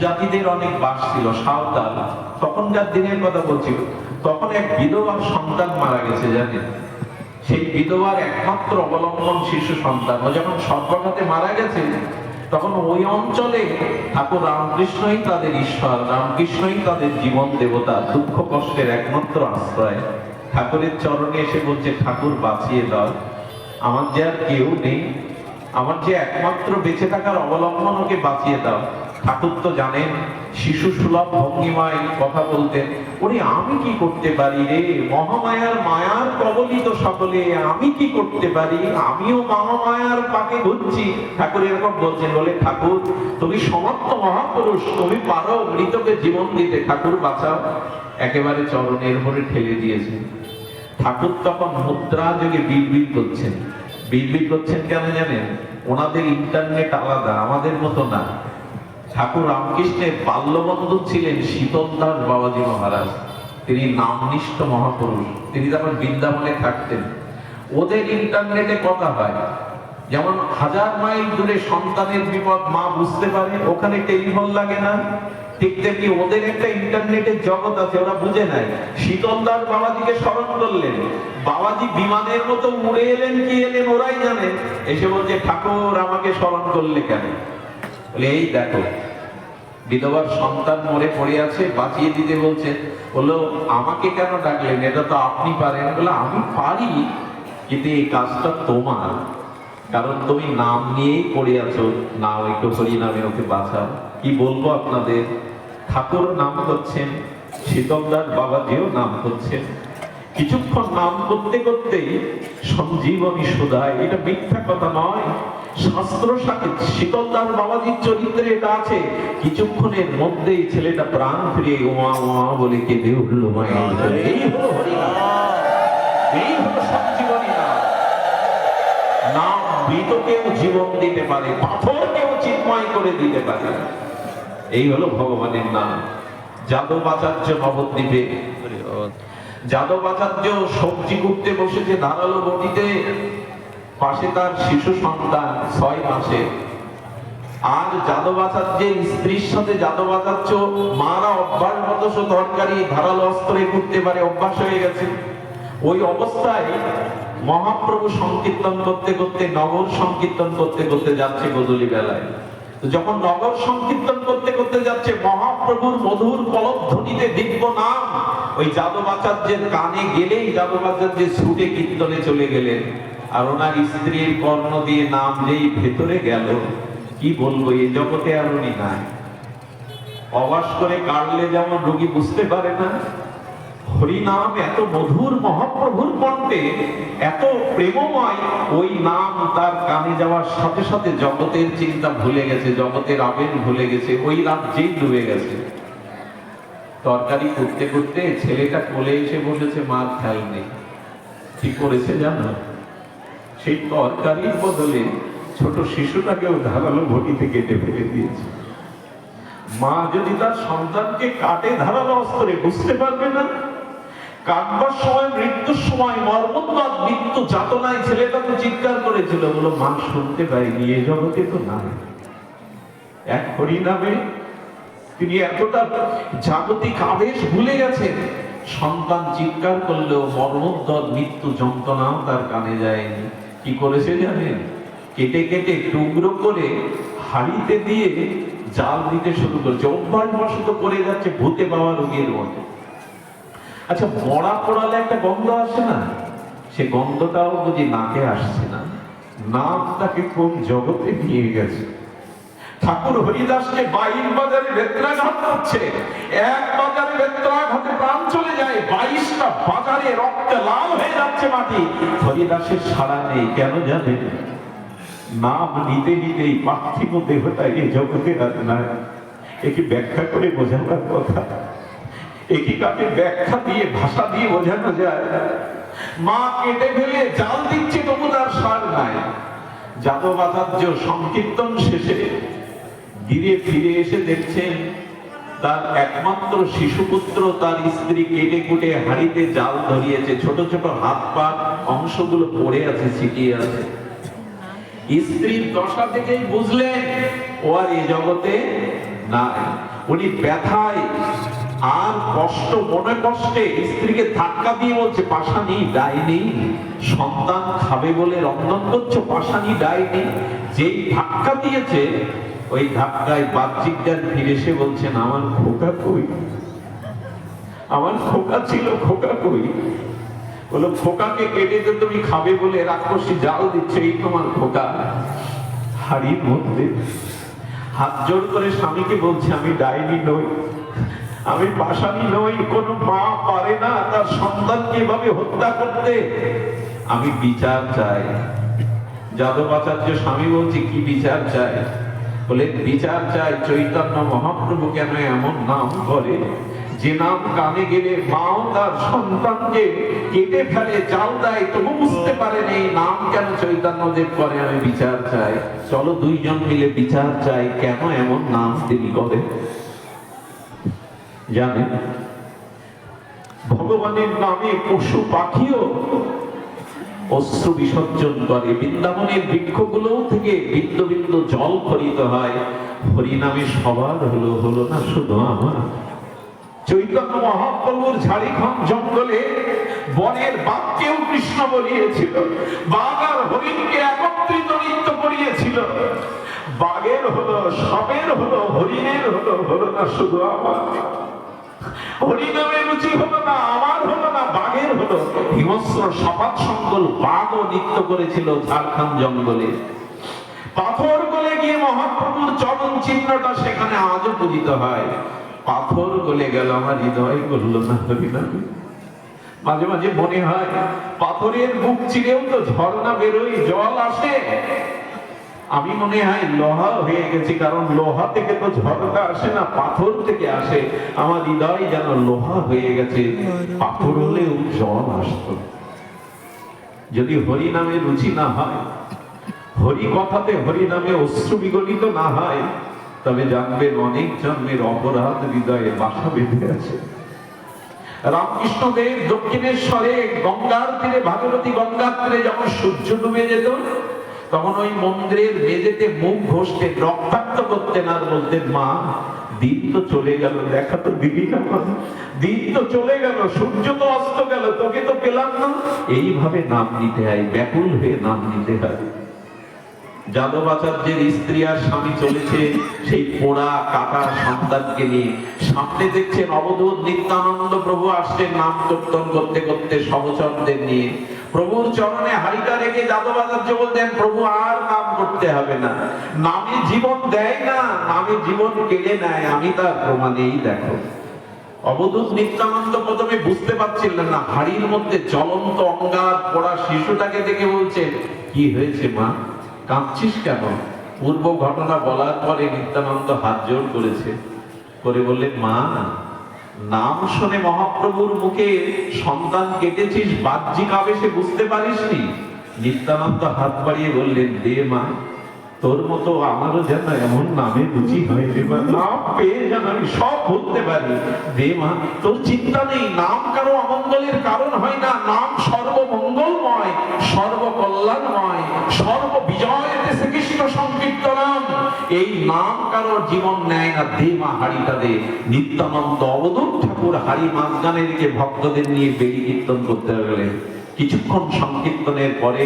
জাতিদের অনেক বাস ছিল, সাঁওতাল। তখনকার দিনের কথা বলছিল তখন এক বিধবার সন্তান মারা গেছে, জানেন? সেই বিধবার একমাত্র অবলম্বন শিশু সন্তান। ও যখন সর্বঘাতে মারা গেছে, তখন ওই অঞ্চলে ঠাকুর রামকৃষ্ণই তাদের ঈশ্বর, রামকৃষ্ণই তাদের জীবন দেবতা, দুঃখ কষ্টের একমাত্র আশ্রয়। ঠাকুরের চরণে এসে বলছে, ঠাকুর, বাঁচিয়ে দাও। আমার যে আর কেউ নেই। আমার যে একমাত্র বেঁচে থাকার অবলম্বন ওকে বাঁচিয়ে দাও। ঠাকুর তো জানেন, শিশু সুলভ ভঙ্গিমায় কথা বলতেন, ওরে, আমি কি করতে পারি রে? মহামায়ার মায়ার কবলিত সকলে, আমি কি করতে পারি? আমিও মহামায়ার পাকে ঘুরছি ঠাকুর এরকম বলছেন, বলে, ঠাকুর, তুমি সমর্থ মহাপুরুষ, তুমি পারো মৃতকে জীবন দিতে। ঠাকুর বাঁচাও। একেবারে চরণের উপরে ঠেলে দিয়েছে। ঠাকুর তখন মুদ্রা যোগে বিড়বিড় করছেন। বিড়বিড় করছেন কেন জানেন? ওনাদের ইন্টারনেট আলাদা, আমাদের মতো না। ঠাকুর রামকৃষ্ণের বাল্যবন্ধু ছিলেন শীতল দাস বাবাজি মহারাজ। তিনি নামনিষ্ঠ মহাপুরুষ। তিনি তখন বৃন্দাবনে থাকতেন। ওদের ইন্টারনেটে কথা হয়। যেমন হাজার মাইল দূরে সন্তানের বিপদ মা বুঝতে পারে, ওখানে টেলিফোন লাগে না। ঠিক তেমনি ওদের একটা ইন্টারনেটের জগৎ আছে, ওরা বুঝে নাই শীতল দাস বাবাজিকে স্মরণ করলেন। বাবাজি বিমানের মতো উড়ে এলেন, কি এলেন ওরাই জানে। এসে বলছে, ঠাকুর, আমাকে স্মরণ করলে কেন? বলে, এই দেখো, বিধবার সন্তান মরে পড়ে আছে, বাঁচিয়ে দিতে বলছে। বলল, আমাকে কেন ডাকলেন? এটা তো আপনি পারেন। বলে আমি পারি, কিন্তু এই কাজটা তোমার। কারণ তুমি নাম নিয়েই পড়ে আছো। নাও, একটু হরি নামে ওকে বাঁচাও। কি বলব আপনাদের? ঠাকুর নাম করছেন, শীতলদার বাবাজিও নাম করছেন। কিছুক্ষণ নাম করতে করতেই সঞ্জীবনী সুধায় এটা মিথ্যা কথা নয়। শাস্ত্র বাবাজির চরিত্রে এটা আছে। কিছুক্ষণের মধ্যেই ছেলেটা প্রাণ ওমা বলে কেঁদে উঠল মায়ের এই হলো হরিনাম। এই হলো সঞ্জীবনী নাম নাম মৃতকেও জীবন দিতে পারে পাথরকেও চিন্ময় করে দিতে পারে। এই হলো ভগবানের নাম। যাদব আচার্য নবদ্বীপে। যাদব আচার্য সবজি করতে বসেছে ধারালো বটিতে। পাশে তার শিশু সন্তান ছয় মাসে। আর যাদব আচার্যের স্ত্রীর সাথে যাদব আচার্য মারা অভ্যাস মতো তরকারি, ধারালো অস্ত্রে করতে পারে, অভ্যাস হয়ে গেছে। ওই অবস্থায় মহাপ্রভু সংকীর্তন করতে করতে, নগর সংকীর্তন করতে করতে যাচ্ছে গদুলি বেলায়। যখন নগর সংকীর্তন করতে করতে যাচ্ছে, মহাপ্রভুর মধুর কলধ্বনিতে দিব্য নাম, ওই যাদব আচার্যের কানে গেলেই যাদব আচার্য ছুটে কীর্তনে চলে গেলেন। আর ওনার স্ত্রীর কর্ণ দিয়ে নাম যেই ভেতরে গেল, কি বলব এই জগতে আর উনি নাই। অবাস করে কাটলে যেমন রোগী বুঝতে পারে না। হরিনাম এত মধুর মহাপ্রভুর কণ্ঠে, এত প্রেমময়, ওই নাম তার কানে যাওয়ার সাথে সাথে জগতের চিন্তা ভুলে গেছে, জগতের আবেগ ভুলে গেছে, ওই রাজ্যেই ডুবে গেছে। তরকারি করতে করতে ছেলেটা কোলে এসে বসেছে, মার খেয়াল নেই। কি করেছে জানো? সেই তরকারির বদলে ছোট শিশুটাকেও ধারালো ঘটিতে কেটে ফেলে দিয়েছে। মা যদি তার সন্তানকে কাটে ধারালো অস্ত্রে, বুঝতে পারবে না? কাটবার সময়, মৃত্যুর সময় মর্মন্তাদ মৃত্যু যাতনায় ছেলেটা তো চিৎকার করেছিল বলো মা, শুনতে পাইনি, এ জগতে তো নাই। এক হরি নামে তিনি এতটা জাগতিক আবেশ ভুলে গেছেন, সন্তান চিৎকার করলেও মর্মোদ্দর মৃত্যু যন্ত্রণাও তার কানে যায়নি। কি করেছে জানেন? কেটে কেটে টুকরো করে হাড়িতে দিয়ে জাল দিতে শুরু করেছে অভ্যাস বসত করে যাচ্ছে ভূতে পাওয়া রোগীর মতো। আচ্ছা মরা পড়ালে একটা গন্ধ আসে না? সে গন্ধটাও বুঝি নাকে আসছে না। নাক তাকে কোন জগতে নিয়ে গেছে? ঠাকুর হরিদাসকে বাইশ বাজারে বেত্রাঘাত করছে এক বাজারে বেত্রাঘাতে প্রাণ চলে যায়, বাইশটা বাজারে রক্তে লাল হয়ে যাচ্ছে মাটি। হরিদাসের সাড়া নেই, কেন জানেন? নাম নিতে নিতেই পার্থিব দেহটা এই জগতে নাই। একে ব্যাখ্যা করে বোঝানোর কথা? একে কাকে ব্যাখ্যা দিয়ে, ভাষা দিয়ে বোঝানো যায়? মা কেটে ফেলে জাল দিচ্ছে তবু তার সার নাই। যাদব আচার্য সংকীর্তন শেষে ধীরে ফিরে এসে দেখছেন, তার একমাত্র শিশুপুত্র তার স্ত্রী কেটে কুটে হাড়িতে জাল ধরিয়েছে, ছোট ছোট হাত পা, অংশগুলো পড়ে আছে, ছিটিয়ে আছে। স্ত্রীর দশা থেকেই বুঝলেন, ও আর এ জগতে না উনি ব্যথায় আর কষ্ট, মনে কষ্টে স্ত্রীকে ধাক্কা দিয়ে বলছে, পাশানি ডাইনি, সন্তান খাবে বলে রন্ধন করছ, পাশানি ডাইনি। যেই ধাক্কা দিয়েছে ওই ধাক্কায় বাহ্যিক জ্ঞান ফিরে এসে বলছেন, আমার খোকা কই? আমার খোকা ছিল, খোকা কই? বলো, খোকাকে কেটে যে তুমি খাবে বলে রাক্ষসী জাল দিচ্ছে, এই তোমার খোকা? হাড়ির মধ্যে। হাত জোর করে স্বামীকে বলছে, আমি ডাইনি নই, আমি পাশানি নই, কোন মা পারে না তার সন্তানকে এভাবে হত্যা করতে। আমি বিচার চাই। যাদবাচার্য স্বামী বলছে, কি বিচার চাই? বলে, বিচার চাই চৈতন্য মহাপ্রভু কেন এমন নাম করে যে নাম কানে গেলে মাও তার সন্তানকে কেটে ফেলে জাল দেয়, তবু বুঝতে পারেন এই নাম কেন চৈতন্য দেব করে আমি বিচার চাই চলো দুইজন মিলে বিচার চাই কেন এমন নাম তিনি করে। জানেন, ভগবানের নামে পশু পাখিও অশ্রু বিসর্জন করে। বৃন্দাবনের বৃক্ষগুলো থেকে বিন্দু বিন্দু জল খরিত হয়। হরিনামে সবার হলো হলো না শুধু আমার। চৈতন্য মহাপ্রভুর ঝাড়িখণ্ড জঙ্গলে বনের বাঘকেও কৃষ্ণ বলিয়েছিল। বাঘ আর হরিণকে একত্রিত নৃত্য করিয়েছিল। বাঘের হলো সবের হলো, হরিণের হলো হলো না শুধু আমার। হরিনামের রুচি হলো না আমার। বাঘের হিমস্র সপাত সঙ্গল বাঘও নৃত্য করেছিল ঝাড়খণ্ড জঙ্গলে। পাথর গলে গিয়ে মহাপ্রভুর চরণ চিহ্নটা সেখানে আজও পূজিত হয়। পাথর গলে গেল আমার হৃদয় করল না হরিনামে মাঝে মাঝে মনে হয়, পাথরের বুক চিরেও তো ঝর্ণা বেরোয়, জল আসে। আমি মনে হয় লোহা হয়ে গেছি, কারণ লোহা থেকে তো ঝড়টা আসে না, পাথর থেকে আসে। আমার হৃদয় যেন লোহা হয়ে গেছে, পাথর হলেও জল আসতো। যদি হরি নামে রুচি না হয়, হরি কথাতে হরি নামে অশ্রু বিগলিত না হয়, তবে জানবেন অনেক জন্মের অপরাধ হৃদয়ে বাসা বেঁধে আছে। রামকৃষ্ণ দেব দক্ষিণেশ্বরে গঙ্গার তীরে, ভাগীরথী গঙ্গার তীরে যখন সূর্য ডুবে যেত তখন ওই মন্দিরের মেঝেতে মুখ ঘষতে, রক্তাক্ত করতেন আর বলতেন মা দিন তো চলে গেল, দেখা তো দিবি না দিন তো চলে গেল, সূর্য তো অস্ত গেল, তোকে তো পেলাম না। এইভাবে নাম নিতে হয়, ব্যাকুল হয়ে নাম নিতে হয়। যাদবাচার্যের স্ত্রী আর স্বামী চলেছে, সেই পোড়া কাটা সন্তানকে নিয়ে। সামনে দেখছেন অবধূত নিত্যানন্দ প্রভু আসছেন, নাম কীর্তন করতে করতে সহচরদের নিয়ে। প্রভুর চরণে হারিকা রেখে যাদবাচার্য বলতেন, প্রভু, আর নাম করতে হবে না। নামে জীবন দেয় না, নামে জীবন কেড়ে নেয়। আমি তার প্রমাণেই দেখো। অবধূত নিত্যানন্দ প্রথমে বুঝতে পারছিলেন না, হাড়ির মধ্যে জ্বলন্ত অঙ্গার পড়া শিশুটাকে দেখে বলছে, কি হয়েছে মা? কাঁদছিস কেন? পূর্ব ঘটনা বলার পরে নিত্যানন্দ হাত জোর করেছে। করে বললেন, মা নাম শুনে মহাপ্রভুর মুখে সন্তান কেটেছিস, বাহ্যিক আবেশে বুঝতে পারিসনি। নিত্যানন্দ হাত বাড়িয়ে বললেন, দে মা, তোর মতো আমারও যেন এমন নামে রুচি হয় আমি সব বলতে পারি। দে মা, তোর চিন্তা নেই, নাম কারও অমঙ্গলের কারণ হয় না। নাম সর্বমঙ্গলময়, সর্বকল্যাণময় সর্ব বিজয় শ্রীকৃষ্ণ এই নাম কারও জীবন নেয় না দে মা হাড়িটা দে নিত্যানন্দ অবধূত ঠাকুর হাড়ি মাঝগানে রেখে ভক্তদের নিয়ে বেরি কীর্তন করতে গেলেন কিছুক্ষণ সংকীর্তনের পরে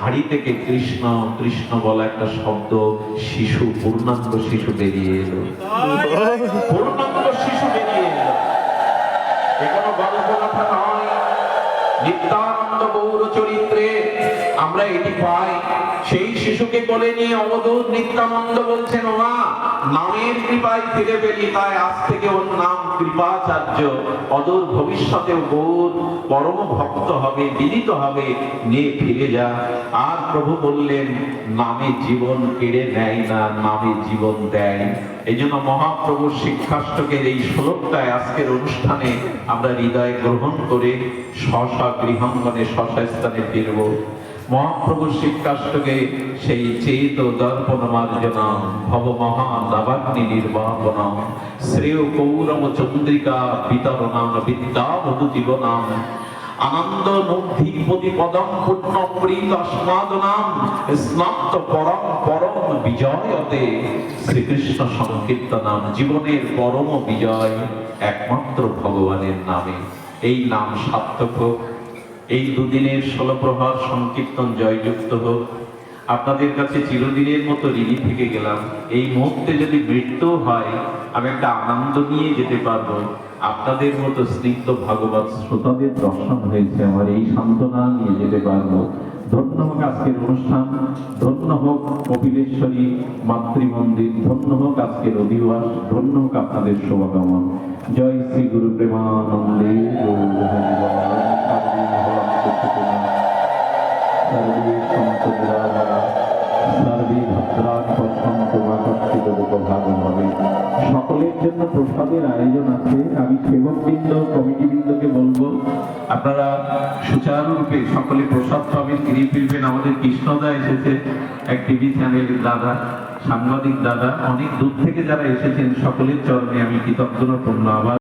হাড়ি থেকে কৃষ্ণ কৃষ্ণ বলা একটা শব্দ, শিশু, পূর্ণাঙ্গ শিশু বেরিয়ে এলো। পূর্ণাঙ্গ শিশু বেরিয়ে এলো। এ গল্প কথা নয়। নিত্যানন্দ গৌর চরিত্রে আমরা এটি পাই। সেই শিশুকে কোলে নিয়ে অবধূত নিত্যানন্দ বলছেন মা নামের কৃপায় ফিরে পেলি, তাই আজ থেকে ওর নাম কৃপাচার্য। অদূর ভবিষ্যতে গৌর পরম ভক্ত হবে বিদিত হবে, নিয়ে ফিরে যা। আর প্রভু বললেন, নামে জীবন কেড়ে নেয় না, নামে জীবন দেয়। এই জন্য মহাপ্রভুর শিক্ষাষ্টকের এই শ্লোকটায় আজকের অনুষ্ঠানে আমরা হৃদয় গ্রহণ করে স্বস্ব গৃহাঙ্গনে স্বস্ব স্থানে ফিরব। মহাপ্রভুর শিক্ষাষ্টকে সেই চেত দর্পণ মার্জন ভব মহা দাবাগ্নি নির্বাপন শ্রেয় কৌরম চন্দ্রিকা বিতরণাম বিদ্যাবধু জীবনাম। আনন্দ নব্ধিপতি পদম পূর্ণ প্রীত অস্মাদ নাম পরম পরম বিজয়তে শ্রীকৃষ্ণ সংকীর্তনাম জীবনের পরম বিজয়। একমাত্র ভগবানের নামে। এই নাম সার্থক এই দুদিনের ষোলো সংকীর্তন জয়যুক্ত হোক। আপনাদের কাছে চিরদিনের মতো ঋণী থেকে গেলাম। এই মুহূর্তে যদি মৃত্যু হয়, আমি একটা আনন্দ নিয়ে যেতে পারব। আপনাদের মতো স্নিগ্ধ ভাগবত শ্রোতাদের দর্শন হয়েছে আমার এই সান্ত্বনা নিয়ে যেতে পারব। ধন্য হোক আজকের অনুষ্ঠান, ধন্য হোক কপিলেশ্বরী মাতৃমন্দির, ধন্য হোক আজকের অধিবাস, ধন্য হোক আপনাদের শুভকামন জয় শ্রী গুরু প্রেমানন্দে সকলের জন্য প্রসাদের আয়োজন আছে। আমি সেবকবৃন্দ বলব, আপনারা সুচারুরূপে সকলে প্রসাদ পাবেন। ফিরবেন। আমাদের কৃষ্ণদা এসেছে, এক টিভি চ্যানেলের দাদা, সাংবাদিক দাদা। অনেক দূর থেকে যারা এসেছেন, সকলের চরণে আমি কৃতজ্ঞতা পূর্ণ আবার